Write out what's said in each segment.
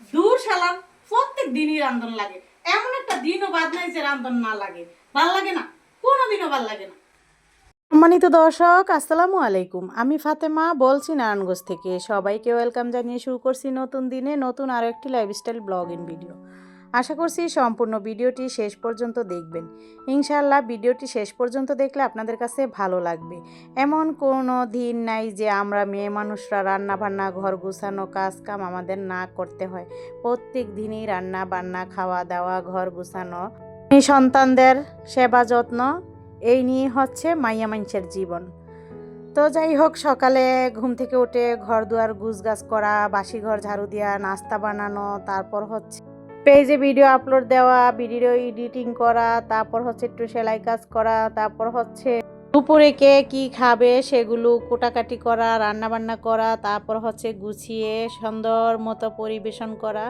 দূর প্রত্যেক দিনই রান্ধন লাগে। এমন একটা দিনও বাদ নাই যে রান্ধন না লাগে। ভালো লাগে না? কোনোদিনও ভালো লাগে না। সম্মানিত দর্শক, আসসালামু আলাইকুম। আমি ফাতেমা, বলছি নারায়ণগঞ্জ থেকে। সবাইকে ওয়েলকাম জানিয়ে শুরু করছি নতুন দিনে নতুন আরও একটি লাইফস্টাইল ব্লগ ইন ভিডিও আশা করছি সম্পূর্ণ ভিডিওটি শেষ পর্যন্ত দেখবেন। ইনশাআল্লাহ ভিডিওটি শেষ পর্যন্ত দেখলে আপনাদের কাছে ভালো লাগবে। এমন কোনো দিন নাই যে আমরা মেয়ে মানুষরা রান্না বান্না ঘর গুছানো কাজ কাম আমাদের না করতে হয়। প্রত্যেক দিনই রান্না বান্না খাওয়া দাওয়া ঘর গুছানো। সন্তানদের সেবা যত্ন, এই নিয়ে হচ্ছে মাইয়া মানুষের জীবন। তো যাই হোক, সকালে ঘুম থেকে উঠে ঘর দুয়ার গুছ গাছ করা বাসি ঘর ঝাড়ু দেওয়া নাস্তা বানানো, তারপর হচ্ছে পেজে ভিডিও আপলোড দেওয়া, ভিডিও এডিটিং করা, তারপর হচ্ছে একটু সেলাই কাজ করা, তারপর হচ্ছে দুপুরে কে কি খাবে সেগুলো কোটাকাটি করা রান্না বান্না করা, তারপর হচ্ছে গুছিয়ে সুন্দর মতো পরিবেশন করা।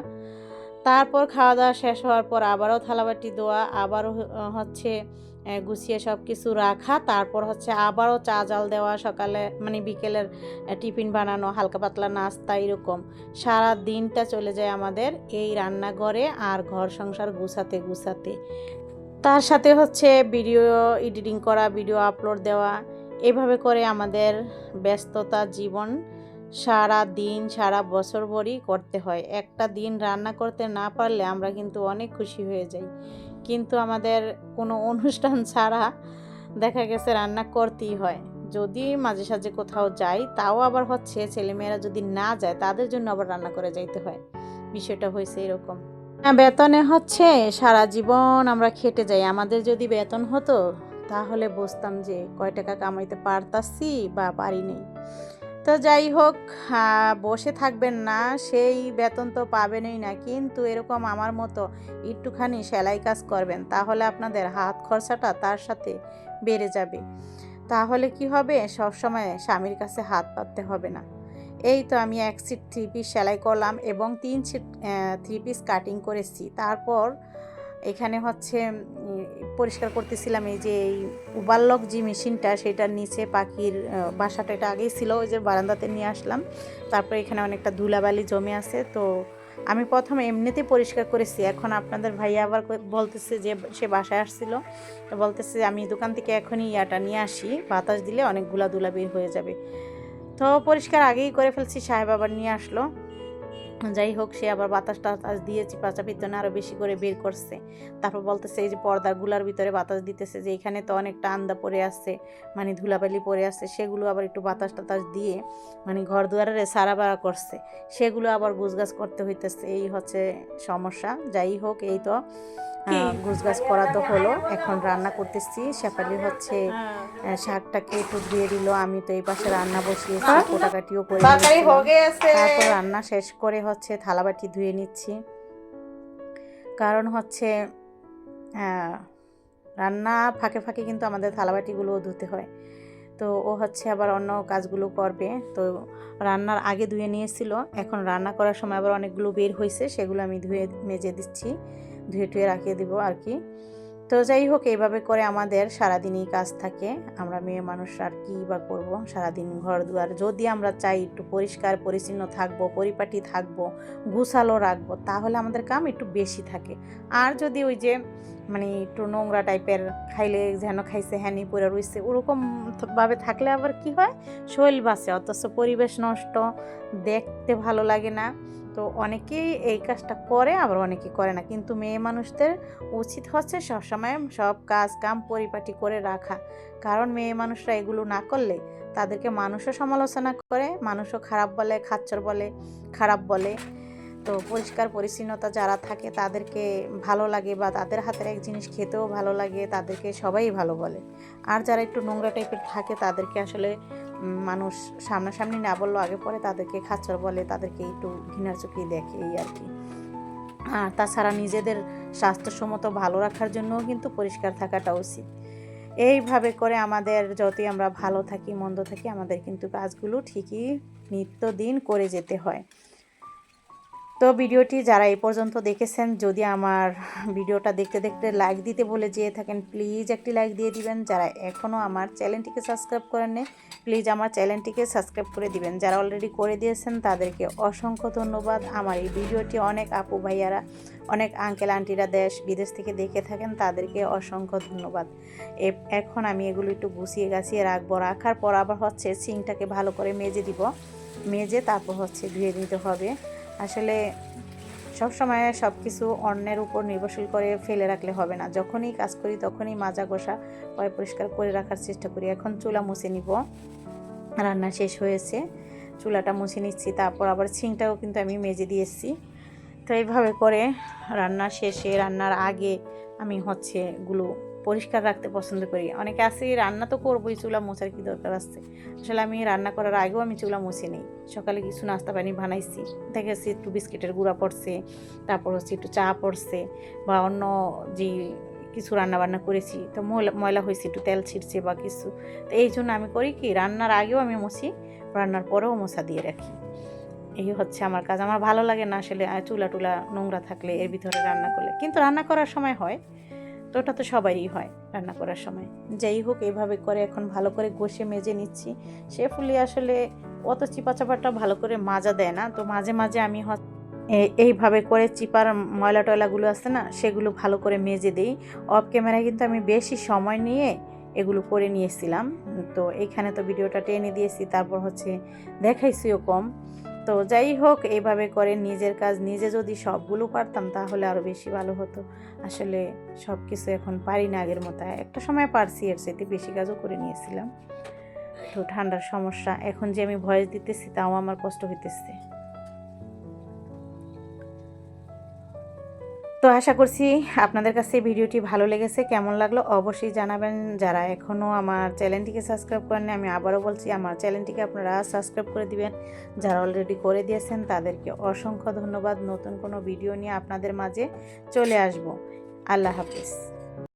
তারপর খাওয়া দাওয়া শেষ হওয়ার পর আবারও থালাবাটি দেওয়া আবারও হচ্ছে গুছিয়ে সব কিছু রাখা। তারপর হচ্ছে আবারও চা জাল দেওয়া, সকালে মানে বিকেলের টিফিন বানানো, হালকা পাতলা নাস্তা, এরকম। সারা দিনটা চলে যায় আমাদের এই রান্নাঘরে আর ঘর সংসার গুছাতে গুছাতে। তার সাথে হচ্ছে ভিডিও এডিটিং করা, ভিডিও আপলোড দেওয়া, এভাবে করে আমাদের ব্যস্ততা জীবন সারা দিন সারা বছর ভরই করতে হয়। একটা দিন রান্না করতে না পারলে আমরা কিন্তু অনেক খুশি হয়ে যাই। কিন্তু আমাদের কোনো অনুষ্ঠান ছাড়া দেখা গেছে রান্না করতেই হয়। যদি মাঝে সাঝে কোথাও যাই তাও আবার হচ্ছে ছেলেমেয়েরা যদি না যায় তাদের জন্য আবার রান্না করে যাইতে হয়। বিষয়টা হয়েছে এরকম। হ্যাঁ, বেতনে হচ্ছে সারা জীবন আমরা খেটে যাই। আমাদের যদি বেতন হতো তাহলে বুঝতাম যে কয় টাকা কামাইতে পারতাছি বা পারি নেই। তো যাই হোক বসে থাকবেন না, সেই বেতন তো পাবেনই না, কিন্তু এরকম আমার মতো একটুখানি সেলাই কাজ করবেন, তাহলে আপনাদের হাত খরচাটা তার সাথে বেড়ে যাবে। তাহলে কি হবে? সব সময় স্বামীর কাছে হাত পাততে হবে না। এই তো আমি এক সিট থ্রি পিস সেলাই করলাম এবং তিন সিট থ্রি পিস কাটিং করেছি। তারপর এখানে হচ্ছে পরিষ্কার করতেছিলাম এই যে এই উবাল্লক যে মেশিনটা সেটার নিচে পাখির বাসাটা এটা আগেই ছিল, ওই যে বারান্দাতে নিয়ে আসলাম। তারপরে এখানে অনেকটা ধুলাবালি জমে আছে। তো আমি প্রথমে এমনিতেই পরিষ্কার করেছি। এখন আপনাদের ভাইয়া আবার বলতেছে যে সে বাসায় আসছিল। বলতেছে আমি দোকান থেকে এখনই ইয়াটা নিয়ে আসি। বাতাস দিলে অনেকগুলা ধুলা বের হয়ে যাবে। তো পরিষ্কার আগেই করে ফেলছি, সাহেব আবার নিয়ে আসলো। যাই হোক সে আবার বাতাস টাতাস দিয়ে চিপাচাপির জন্য আরও বেশি করে বের করছে। তারপর বলতেছে এই যে পর্দাগুলার ভিতরে বাতাস দিতেছে যে এখানে তো অনেকটা আন্দা পড়ে আছে মানে ধুলাবালি পড়ে আছে সেগুলো আবার একটু বাতাস টাতাস দিয়ে মানে ঘর দুয়ারে সারা বাড়া করছে। সেগুলো আবার গুছগাছ করতে হইতেছে এই হচ্ছে সমস্যা। যাই হোক এই তো গুছগাছ করা তো হলো এখন রান্না করতেছি। শেফালি হচ্ছে শাকটাকে একটু ধুয়ে দিল আমি তো এই পাশে রান্না বসিয়েছি কোটাকাটিও করে। হয়ে তারপর রান্না শেষ করে হচ্ছে থালাবাটি ধুয়ে নিচ্ছি। কারণ হচ্ছে রান্না ফাঁকে ফাঁকে কিন্তু আমাদের থালাবাটিগুলোও ধুতে হয়। তো ও হচ্ছে আবার অন্য কাজগুলো করবে। তো রান্নার আগে ধুয়ে নিয়েছিল, এখন রান্না করার সময় আবার অনেকগুলো বের হয়েছে সেগুলো আমি ধুয়ে মেজে দিচ্ছি, ধুয়ে টুয়ে রাখিয়ে দিব আর কি। তো যাই হোক এইভাবে করে আমাদের সারাদিনই কাজ থাকে। আমরা মেয়ে মানুষ, আর কী বা করব? সারাদিন ঘর দুয়ার যদি আমরা চাই একটু পরিষ্কার, পরিচ্ছন্ন থাকব, পরিপাটি থাকব, গুছালো রাখব, তাহলে আমাদের কাম একটু বেশি থাকে। আর যদি ওই যে মানে একটু নোংরা টাইপের খাইলে যেন খাইছে, হ্যানি পরে রয়েছে ওরকমভাবে থাকলে আবার কি হয়? শরীর বাসে অথচ পরিবেশ নষ্ট, দেখতে ভালো লাগে না। তো অনেকেই এই কাজটা করে, আবার অনেকেই করে না। কিন্তু মেয়ে মানুষদের উচিত হচ্ছে সবসময় সব কাজ কাম পরিপাটি করে রাখা। কারণ মেয়ে মানুষরা এগুলো না করলে তাদেরকে মানুষও সমালোচনা করে, মানুষও খারাপ বলে খাচ্চর বলে, খারাপ বলে। তো পরিষ্কার পরিচ্ছন্নতা যারা থাকে তাদেরকে ভালো লাগে বা তাদের হাতের এক জিনিস খেতেও ভালো লাগে, তাদেরকে সবাই ভালো বলে। আর যারা একটু নোংরা টাইপের থাকে তাদেরকে আসলে মানুষ সামনাসামনি না বলল আগে পরে তাদেরকে খাচ্চর বলে, তাদেরকে একটু ঘৃণার চোখে দেখে এই আর কি। আর তাছাড়া নিজেদের স্বাস্থ্যসম্মত ভালো রাখার জন্যও কিন্তু পরিষ্কার থাকাটা উচিত। এইভাবে করে আমাদের যতই আমরা ভালো থাকি, মন্দ থাকি, আমাদের কিন্তু কাজগুলো ঠিকই নিত্যদিন করে যেতে হয়। তো ভিডিওটি যারা এই পর্যন্ত দেখেছেন, যদি আমার ভিডিওটা দেখতে দেখতে লাইক দিতে বলে যেয়ে থাকেন প্লিজ একটি লাইক দিয়ে দিবেন। যারা এখনও আমার চ্যানেলটিকে সাবস্ক্রাইব করেননি প্লিজ আমার চ্যানেলটিকে সাবস্ক্রাইব করে দিবেন। যারা অলরেডি করে দিয়েছেন, তাদেরকে অসংখ্য ধন্যবাদ। আমার এই ভিডিওটি অনেক আপু ভাইয়ারা, অনেক আঙ্কেল আন্টিরা দেশ বিদেশ থেকে দেখে থাকেন, তাদেরকে অসংখ্য ধন্যবাদ। এখন আমি এগুলো একটু গুছিয়ে গাছিয়ে রাখব। রাখার পর আবার হচ্ছে সিংটাকে ভালো করে মেজে দিব। মেজে তারপর হচ্ছে ধুয়ে নিতে হবে। আসলে সব সময় সব কিছু অন্যের উপর নির্ভরশীল করে ফেলে রাখলে হবে না। যখনই কাজ করি, তখনই মাজা গোসা পয় পরিষ্কার করে রাখার চেষ্টা করি। এখন চুলা মুছে নিব। রান্না শেষ হয়েছে। চুলাটা মুছে নিচ্ছি, তারপর আবার ছিংটাও কিন্তু আমি মেজে দিয়েছি তো এইভাবে করে রান্না শেষে, রান্নার আগে আমি হচ্ছে গুলো পরিষ্কার রাখতে পছন্দ করি। অনেকে আছে, রান্না তো করবোই, চুলা মোছার কি দরকার আছে? আসলে আমি রান্না করার আগেও আমি চুলা মুছে নিই। সকালে কিছু নাস্তা পানি বানাইছি। দেখেছি একটু বিস্কিটের গুঁড়া পড়ছে, তারপর হচ্ছে একটু চা পড়ছে বা অন্য যে কিছু রান্না বান্না করেছি, তো ময়লা ময়লা হয়েছে, একটু তেল ছিটছে বা কিছু। তো এই জন্য আমি করি কি, রান্নার আগেও আমি মুছি, রান্নার পরেও মোছা দিয়ে রাখি। এই হচ্ছে আমার কাজ। আমার ভালো লাগে না আসলে চুলা টুলা নোংরা থাকলে এর ভিতরে রান্না করলে। কিন্তু রান্না করার সময় হয়। তো ওটা তো সবারই হয় রান্না করার সময়। যাই হোক এইভাবে করে এখন ভালো করে ঘষে মেজে নিচ্ছি। সে ফুলি আসলে অত চিপা চাপাটা ভালো করে মাজা দেয় না। তো মাঝে মাঝে আমি এইভাবে করে চিপার ময়লা টয়লাগুলো আছে না, সেগুলো ভালো করে মেজে দিই। অফ ক্যামেরায় কিন্তু আমি বেশি সময় নিয়ে এগুলো করে নিয়েছিলাম। তো এখানে তো ভিডিওটা টেনে দিয়েছি, তারপর হচ্ছে দেখাইছিও কম তো যাই হোক এইভাবে করে নিজের কাজ নিজে যদি সবগুলো পারতাম, তাহলে আরও বেশি ভালো হতো। আসলে সব কিছু এখন পারি না আগের মতো। একটা সময় পারছি, এর সাথে বেশি কাজও করে নিয়েছিলাম। তো ঠান্ডার সমস্যা, এখন যে আমি ভয়েস দিতেছি, তাও আমার কষ্ট হইতেছে। তো আশা করছি আপনাদের কাছে ভিডিওটি ভালো লেগেছে, কেমন লাগল অবশ্যই জানাবেন। যারা এখনও আমার চ্যানেলটিকে সাবস্ক্রাইব করেননি, আমি আবারও বলছি আমার চ্যানেলটিকে আপনারা সাবস্ক্রাইব করে দিবেন। যারা অলরেডি করে দিয়েছেন, তাদেরকে অসংখ্য ধন্যবাদ। নতুন কোনো ভিডিও নিয়ে আপনাদের মাঝে চলে আসব। আল্লাহ হাফিজ।